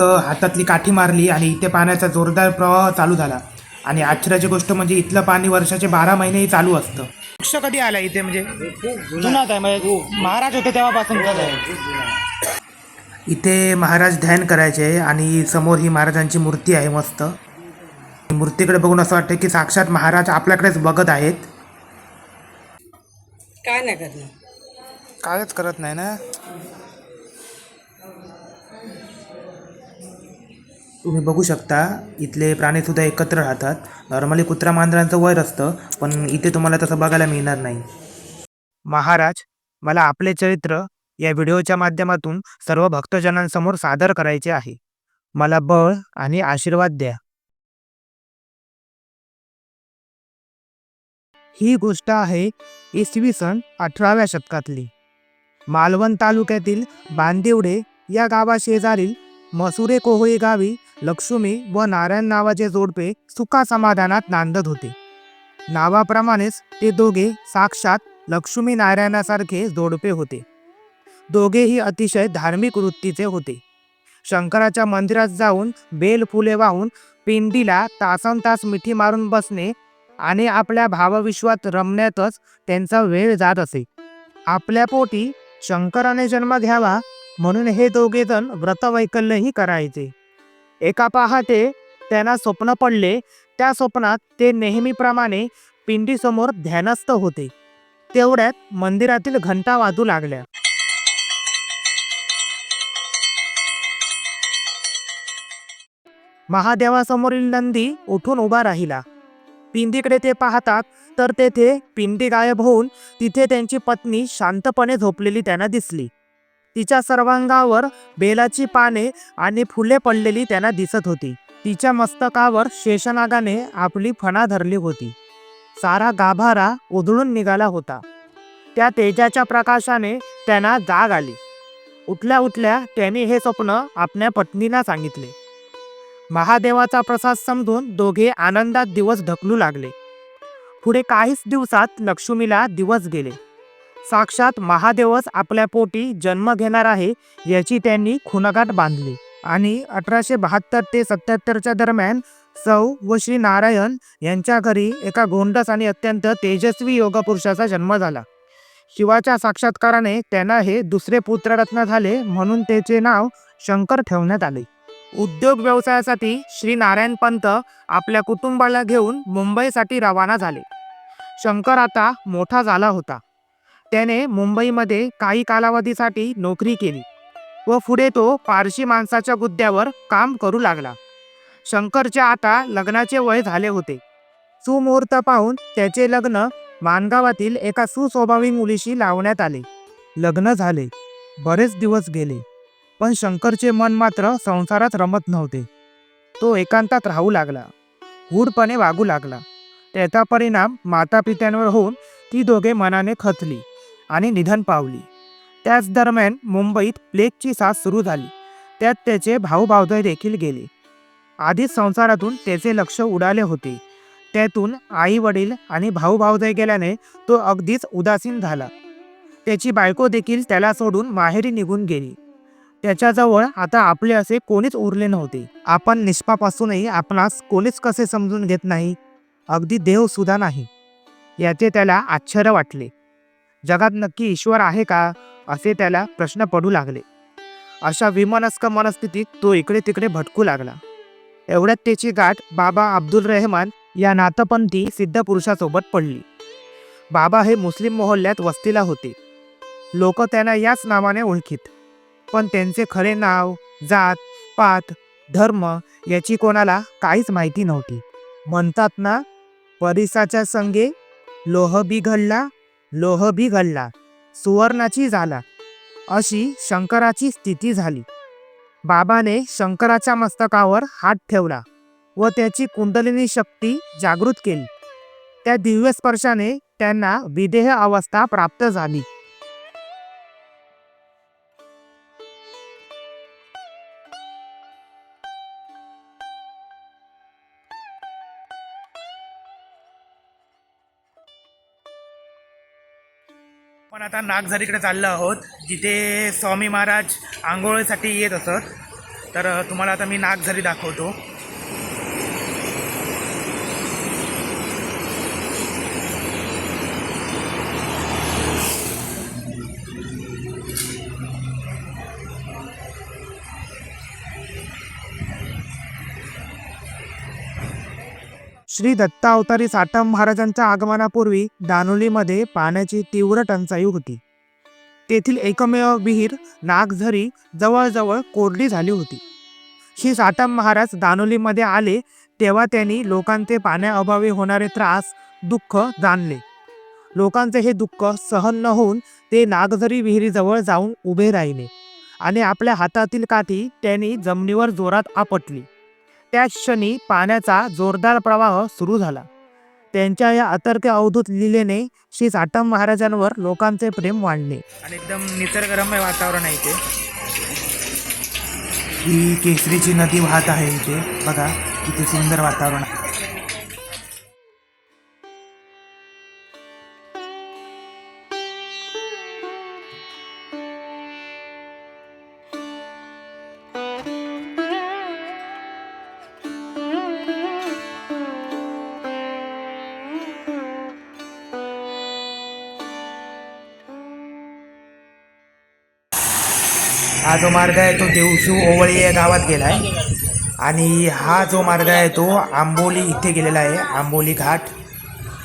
हातातली काठी मारली आणि इथे पाण्याचा जोरदार प्रवाह चालू झाला. आणि आश्चर्याची गोष्ट म्हणजे इथलं पाणी वर्षाचे बारा महिनेही चालू असतं. वृक्ष कधी आला इथे म्हणजे? जुनाच आहे म्हणजे महाराज होते तेव्हापासून इथे महाराज ध्यान करायचे आणि समोर ही महाराजांची मूर्ती आहे मस्त. मूर्तीकडे बघून असं वाटतं की साक्षात महाराज आपल्याकडेच बघत आहेत. काय नाही करणार. कायच करत नाही ना? तुम्ही बघू शकता इथले प्राणीसुद्धा एकत्र राहतात. नॉर्मली कुत्रा मांजरांचं वर असतं पण इथे तुम्हाला तसं बघायला मिळणार नाही. महाराज मला आपले चरित्र या व्हिडिओच्या माध्यमातून सर्व भक्तजनांसमोर सादर करायचे आहे. मला बळ आणि आशीर्वाद द्या. ही गोष्ट आहे इसवी सन अठराव्या शतकातली. मालवण तालुक्यातील बांदिवडे या गावाशेजारील मसुरे कोहोई गावी लक्ष्मी व नारायण नावाचे जोडपे सुखा समाधानात नांदत होते. नावाप्रमाणेच ते दोघे साक्षात लक्ष्मी नारायणासारखे जोडपे होते. दोघेही अतिशय धार्मिक वृत्तीचे होते. शंकराच्या मंदिरात जाऊन बेल फुले वाहून पिंडीला तासन तास मिठी मारून बसणे आणि आपल्या भावविश्वात रमण्यातच त्यांचा वेळ जात असे. आपल्या पोटी शंकराने जन्म घ्यावा म्हणून हे दोघेजण व्रतवैकल्यही करायचे. एका पहाटे त्यांना स्वप्न पडले त्या स्वप्नात ते नेहमीप्रमाणे पिंडीसमोर ध्यानस्थ होते. तेवढ्यात मंदिरातील घंटा वाजू लागल्या. महादेवासमोरील नंदी उठून उभा राहिला. पिंडीकडे ते पाहतात तर तेथे पिंडी गायब होऊन तिथे त्यांची पत्नी शांतपणे झोपलेली त्यांना दिसली. तिच्या सर्वांगावर बेलाची पाने आणि फुले पडलेली त्यांना दिसत होती. तिच्या मस्तकावर शेषनागाने आपली फणा धरली होती. सारा गाभारा उधळून निघाला होता. त्या तेजाच्या प्रकाशाने त्यांना जाग आली. उठल्या उठल्या त्यांनी हे स्वप्न आपल्या पत्नीला सांगितले. महादेवाचा प्रसाद समजून दोघे आनंदात दिवस ढकलू लागले. पुढे काहीच दिवसात लक्ष्मीला दिवस गेले. साक्षात महादेवच आपल्या पोटी जन्म घेणार आहे याची त्यांनी खुनागाठ बांधली. आणि अठराशे बहात्तर ते सत्याहत्तरच्या दरम्यान सौ व श्री नारायण यांच्या घरी एका गोंडस आणि अत्यंत तेजस्वी योगपुरुषाचा जन्म झाला. शिवाच्या साक्षात्काराने त्यांना हे दुसरे पुत्ररत्न झाले म्हणून त्याचे नाव शंकर ठेवण्यात आले. उद्योग व्यवसायासाठी श्री नारायण पंत आपल्या कुटुंबाला घेऊन मुंबईसाठी रवाना झाले. शंकर आता मोठा झाला होता. त्याने मुंबईमध्ये काही कालावधीसाठी नोकरी केली व पुढे तो पारशी माणसाच्या गुद्द्यावर काम करू लागला. शंकरच्या आता लग्नाचे वय झाले होते. सुमुहूर्त पाहून त्याचे लग्न मानगावातील एका सुस्वभावी मुलीशी लावण्यात आले. लग्न झाले. बरेच दिवस गेले. पण शंकरचे मन मात्र संसारात रमत नव्हते. तो एकांतात राहू लागला. हूडपणे वागू लागला. त्याचा परिणाम मातापित्यांवर होऊन ती दोघे मनाने खचली. आणि निधन पावली. त्याच दरम्यान मुंबईत प्लेगची साथ सुरू झाली. त्यात त्याचे भाऊ देखील गेले. आधीच संसारातून त्याचे लक्ष उडाले होते. त्यातून आई वडील आणि भाऊभावदय गेल्याने तो अगदीच उदासीन झाला. त्याची बायको देखील त्याला सोडून माहेरी निघून गेली. त्याच्याजवळ आता आपले असे कोणीच उरले नव्हते. आपण निष्पाप असूनही आपणास कोणीच कसे समजून घेत नाही? अगदी देव सुद्धा नाही. याचे त्याला आश्चर्य वाटले. जगात नक्की ईश्वर आहे का असे त्याला प्रश्न पडू लागले. अशा विमनस्क मनस्थितीत तो इकडे तिकडे भटकू लागला. एवढ्यात त्याची गाठ बाबा अब्दुल रेहमान या नातपंथी सिद्ध पुरुषासोबत पडली. बाबा हे मुस्लिम मोहल्ल्यात वस्तीला होते. लोक त्यांना याच नावाने ओळखीत. पण त्यांचे खरे नाव जात पात धर्म याची कोणाला काहीच माहिती नव्हती. म्हणतात ना परिसाच्या संगे लोह बिघडला लोह बिघडला सुवर्णाची झाला अशी शंकराची स्थिती झाली. बाबाने शंकराच्या मस्तकावर हात ठेवला व त्याची कुंडलिनी शक्ती जागृत केली. त्या दिव्य स्पर्शाने त्यांना विदेह अवस्था प्राप्त झाली. नागझरीकडे चाललो आहोत जिथे स्वामी महाराज आंघोळीसाठी येत असत तर तुम्हाला आता मी नागझरी दाखवतो. श्री दत्ता अवतारी साठम महाराजांच्या आगमनापूर्वी दानोलीमध्ये पाण्याची तीव्र टंचाई होती. तेथील एकमेव विहीर नागझरी जवळजवळ कोरडी झाली होती. श्री साठम महाराज दानोलीमध्ये आले तेव्हा त्यांनी लोकांचे पाण्याअभावी होणारे त्रास दुःख जाणले. लोकांचे हे दुःख सहन न होऊन ते नागझरी विहिरीजवळ जाऊन उभे राहिले आणि आपल्या हातातील काठी त्यांनी जमिनीवर जोरात आपटली. त्याच क्षणी पाण्याचा जोरदार प्रवाह सुरू झाला. त्यांच्या या अतर्क अवधूत लिलेने श्री साठम महाराजांवर लोकांचे प्रेम वाढले. आणि एकदम निसर्गरम्य वातावरण आहे इथे. ही केसरीची नदी वाहत आहे इथे. बघा किती सुंदर वातावरण. हा जो मार्ग आहे तो देवशिव ओवळी या गावात गेला आहे आणि हा जो मार्ग आहे तो आंबोली इथे गेलेला आहे. आंबोली घाट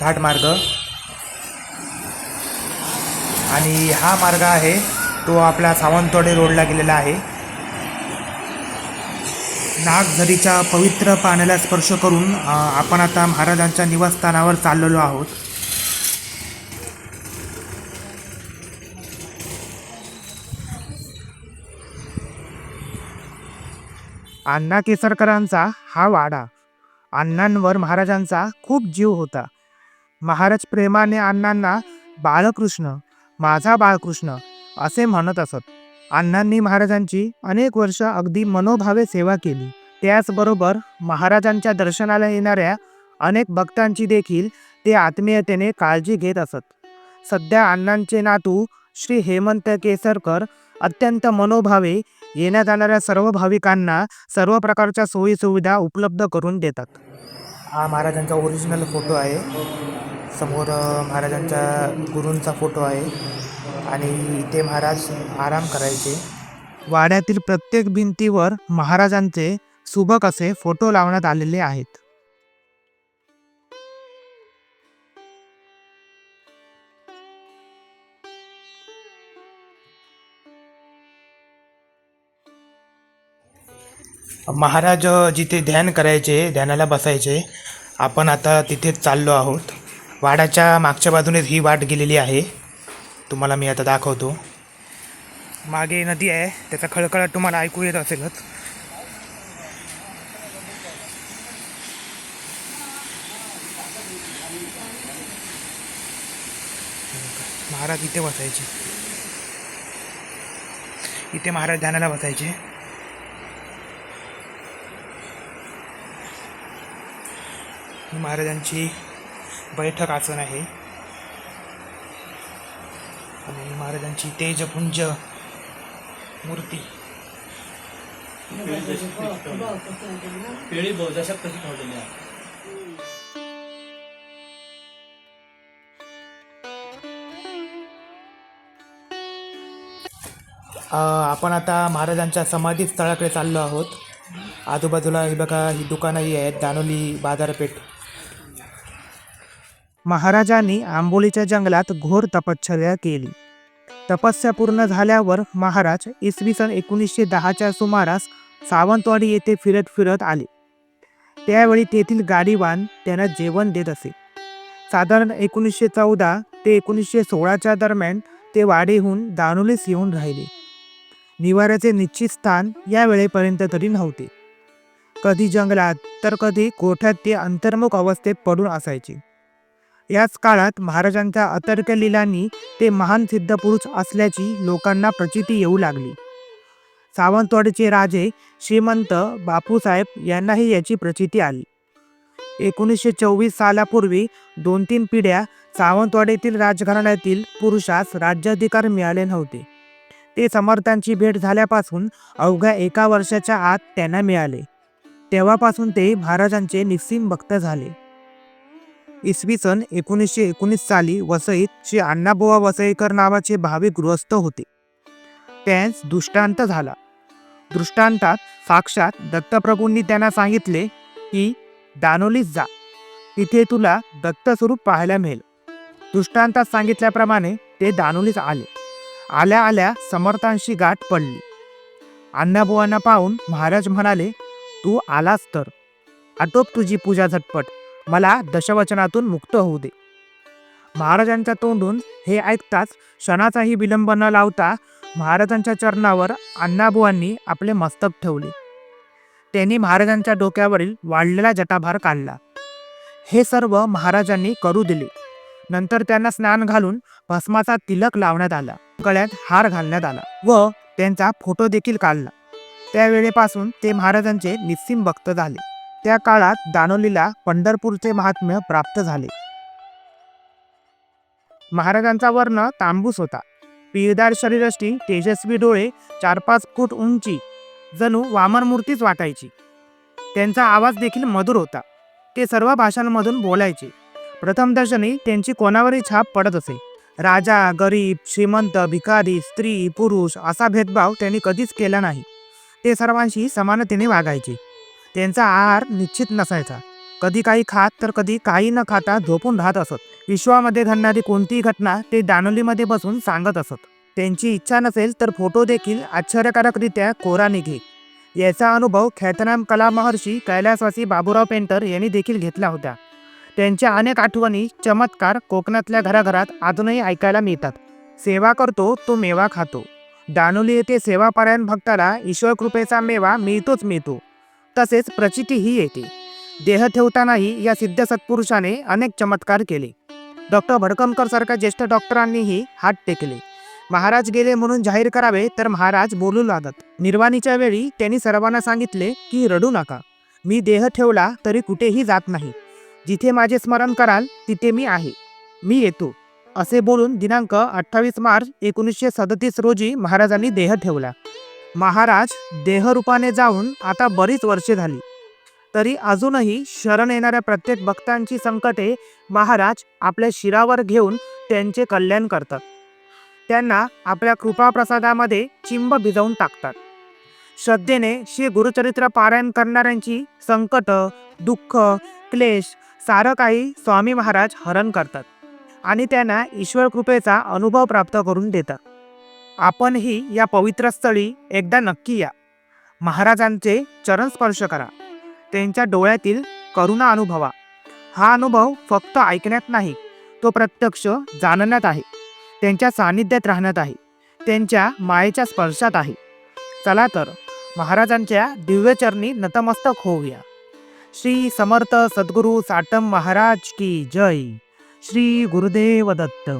घाट मार्ग. आणि हा मार्ग आहे तो आपला सावंतवाडी रोडला गेलेला आहे. नागझरीच्या पवित्र पाण्याला स्पर्श करून आपण आता महाराजांच्या निवासस्थानावर चाललेलो आहोत. अण्णा केसरकरांचा हा वाडा. अण्णांवर महाराजांचा खूप जीव होता. महाराज प्रेमाने अण्णांना बाळकृष्ण माझा बाळकृष्ण असे म्हणत असत. अण्णांनी महाराजांची अनेक वर्ष अगदी मनोभावे सेवा केली. त्याचबरोबर महाराजांच्या दर्शनाला येणाऱ्या अनेक भक्तांची देखील ते आत्मीयतेने काळजी घेत असत. सध्या अण्णांचे नातू श्री हेमंत केसरकर अत्यंत मनोभावे येण्या जाणाऱ्या सर्व भाविकांना सर्व प्रकारच्या सोयीसुविधा उपलब्ध करून देतात. हा महाराजांचा ओरिजिनल फोटो आहे. समोर अ, महाराजांच्या गुरूंचा फोटो आहे. आणि इथे महाराज आराम करायचे. वाड्यातील प्रत्येक भिंतीवर महाराजांचे सुबक असे फोटो लावण्यात आलेले आहेत. महाराज जिथे ध्यान करायचे ध्यानाला बसायचे आपण आता तिथेच चाललो आहोत. वाडाच्या मागच्या बाजूनेच ही वाट गेलेली आहे. तुम्हाला मी आता दाखवतो. मागे नदी आहे. त्याचा खळखळाट तुम्हाला ऐकू येत असेलच. महाराज इथे बसायचे. इथे महाराज ध्यानाला बसायचे. ही महाराजांची बैठक आसन आहे. आणि महाराजांची तेजपुंज मूर्ती. कशी ठेवलेली आहे? आपण आता महाराजांच्या समाधी स्थळाकडे चाललो आहोत. आजूबाजूला ही बघा ही दुकानंही आहेत. दानोली बाजारपेठ. महाराजांनी आंबोलीच्या जंगलात घोर तपश्चर्या केली. तपस्या पूर्ण झाल्यावर महाराज इसवी सन एकोणीसशे दहाच्या सुमारास सावंतवाडी येथे फिरत फिरत आले. त्यावेळी तेथील गाडीवान त्यांना जेवण देत असे. साधारण एकोणीसशे चौदा ते एकोणीसशे सोळाच्या दरम्यान ते वाडीहून दानोलीस येऊन राहिले. निवाऱ्याचे निश्चित स्थान या वेळेपर्यंत तरी नव्हते. कधी जंगलात तर कधी गोठ्यात ते अंतर्मुख अवस्थेत पडून असायचे. याच काळात महाराजांच्या अतर्क लिलांनी ते महान सिद्धपुरुष असल्याची लोकांना प्रचिती येऊ लागली. सावंतवाडीचे राजे श्रीमंत बापूसाहेब यांनाही याची प्रचिती आली. एकोणीसशे चोवीस सालापूर्वी दोन तीन पिढ्या सावंतवाडीतील राजघराण्यातील पुरुषास राज्याधिकार मिळाले नव्हते. ते समर्थांची भेट झाल्यापासून अवघ्या एका वर्षाच्या आत त्यांना मिळाले. तेव्हापासून ते महाराजांचे निस्सीम भक्त झाले. इसवी सन एकोणीसशे एकोणीस साली वसईत श्री अण्णाबुवा वसईकर नावाचे भाविक गृहस्थ होते. त्यांस दृष्टांत झाला. दृष्टांतात साक्षात दत्तप्रभूंनी त्यांना सांगितले की दानोलीस जा. तिथे तुला दत्तस्वरूप पाहायला मिळेल. दृष्टांतात सांगितल्याप्रमाणे ते दानोलीस आले. आल्या आल्या समर्थांशी गाठ पडली. अण्णाबुवांना पाहून महाराज म्हणाले तू आलास तर. आटोप तुझी पूजा झटपट. मला दशवचनातून मुक्त होऊ दे. महाराजांच्या तोंडून हे ऐकताच क्षणाचाही विलंब न लावता महाराजांच्या चरणावर अण्णाबुवांनी आपले मस्तक ठेवले. त्यांनी महाराजांच्या डोक्यावरील वाढलेला जटाभार काढला. हे सर्व महाराजांनी करू दिले. नंतर त्यांना स्नान घालून भस्माचा तिलक लावण्यात आला. गळ्यात हार घालण्यात आला व त्यांचा फोटो देखील काढला. त्यावेळेपासून ते महाराजांचे निस्सिम भक्त झाले. त्या काळात दानोलीला पंढरपूरचे महात्म्य प्राप्त झाले. महाराजांचा वर्ण तांबूस होता. पिळदार शरीरष्टी तेजस्वी डोळे चार पाच फूट उंची जणू वामन मूर्तीच वाटायची. त्यांचा आवाज देखील मधुर होता. ते सर्व भाषांमधून बोलायचे. प्रथम दर्शनी त्यांची कोणावरही छाप पडत असे. राजा गरीब श्रीमंत भिकारी स्त्री पुरुष असा भेदभाव त्यांनी कधीच केला नाही. ते सर्वांशी समानतेने वागायचे. त्यांचा आहार निश्चित नसायचा. कधी काही खात तर कधी काही न खाता झोपून राहत असत. विश्वामध्ये घडणारी कोणतीही घटना ते दानोलीमध्ये बसून सांगत असत. त्यांची इच्छा नसेल तर फोटो देखील आश्चर्यकारकरित्या कोरा निघे याचा अनुभव ख्यातनाम कला महर्षी कैलासवासी बाबूराव पेंटर यांनी देखील घेतला होता. त्यांच्या अनेक आठवणी चमत्कार कोकणातल्या घराघरात अजूनही ऐकायला मिळतात. सेवा करतो तो मेवा खातो. दानोली येथे सेवापरायण भक्ताला ईश्वर कृपेचा मेवा मिळतोच मिळतो. तसेच प्रचितीही येते. देह ठेवतानाही या सिद्ध सत्पुरुषाने अनेक चमत्कार केले. डॉक्टर भडकमकर सारख्या ज्येष्ठ डॉक्टरांनीही हात टेकले. महाराज गेले म्हणून जाहीर करावे तर महाराज बोलू लागत. निर्वाणीच्या वेळी त्यांनी सर्वांना सांगितले की रडू नका. मी देह ठेवला तरी कुठेही जात नाही. जिथे माझे स्मरण कराल तिथे मी आहे. मी येतो. असे बोलून दिनांक अठ्ठावीस मार्च एकोणीसशे सदतीस रोजी महाराजांनी देह ठेवला. महाराज देहरूपाने जाऊन आता बरीच वर्षे झाली. तरी अजूनही शरण येणाऱ्या प्रत्येक भक्तांची संकटे महाराज आपल्या शिरावर घेऊन त्यांचे कल्याण करतात. त्यांना आपल्या कृपाप्रसादामध्ये चिंब भिजवून टाकतात. श्रद्धेने श्री गुरुचरित्र पारायण करणाऱ्यांची संकट दुःख क्लेश सारं काही स्वामी महाराज हरण करतात आणि त्यांना ईश्वर कृपेचा अनुभव प्राप्त करून देतात. आपणही या पवित्र स्थळी एकदा नक्की या. महाराजांचे चरण स्पर्श करा. त्यांच्या डोळ्यातील करुणा अनुभवा. हा अनुभव फक्त ऐकण्यात नाही तो प्रत्यक्ष जाणण्यात आहे. त्यांच्या सानिध्यात राहण्यात आहे. त्यांच्या मायेच्या स्पर्शात आहे. चला तर महाराजांच्या दिव्यचरणी नतमस्तक होऊया. श्री समर्थ सद्गुरू साटम महाराज की जय. श्री गुरुदेव दत्त.